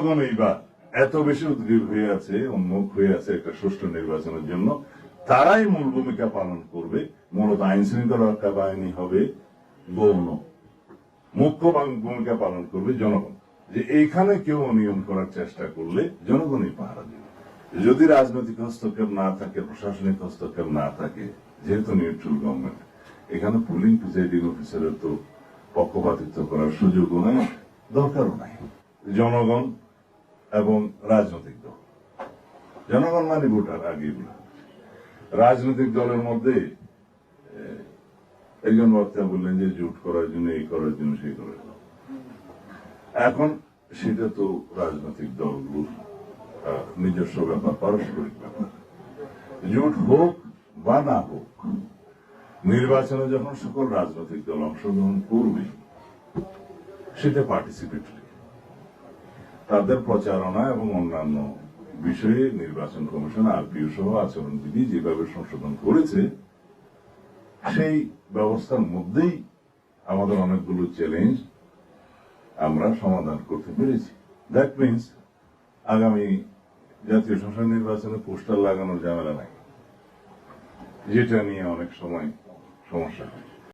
জনগণ এইবার এত বেশি উদ্গ্রীব হয়ে আছে, উন্মুখ হয়ে আছে একটা সুষ্ঠু নির্বাচনের জন্য, তারাই মূল ভূমিকা পালন করবে। মূলত আইন শৃঙ্খলা রক্ষা বাহিনী হবে গৌণ। মুখ্য ভূমিকা পালন করবে জনগণ। যে এইখানে কেউ অনিয়ম করার চেষ্টা করলে জনগণই পাহারা দেবে। যদি রাজনৈতিক হস্তক্ষেপ না থাকে, প্রশাসনিক হস্তক্ষেপ না থাকে, যেহেতু নিউট্রাল গভর্নমেন্ট এখানে পুলিং প্রিসাইডিং অফিসারের তো পক্ষপাতিত্ব করার সুযোগও নাই, দরকারও নাই। জনগণ এবং রাজনৈতিক দল। জনগণ মানে ভোটার আগে রাজনৈতিক দলের মধ্যে একজন বক্তা বললেন যে জুট করার জন্য, এই করার জন্য, সেই করার জন্য। এখন সেটা তো রাজনৈতিক দলগুলোর নিজস্ব ব্যাপার, পারস্পরিক ব্যাপার। জোট হোক বা না হোক, নির্বাচনে যখন সকল রাজনৈতিক দল অংশগ্রহণ করবে, সেটা পার্টিসিপেটরি তাদের প্রচারণা এবং অন্যান্য বিষয়ে নির্বাচন কমিশন, আরপিও সহ আচরণবিধি যেভাবে সংশোধন করেছে, সেই ব্যবস্থার মধ্যেই আমাদের অনেকগুলো চ্যালেঞ্জ আমরা সমাধান করতে পেরেছি। দ্যাট মিনস আগামী জাতীয় সংসদ নির্বাচনে পোস্টার লাগানোর ঝামেলা নাই, যেটা নিয়ে অনেক সময় সমস্যা হয়।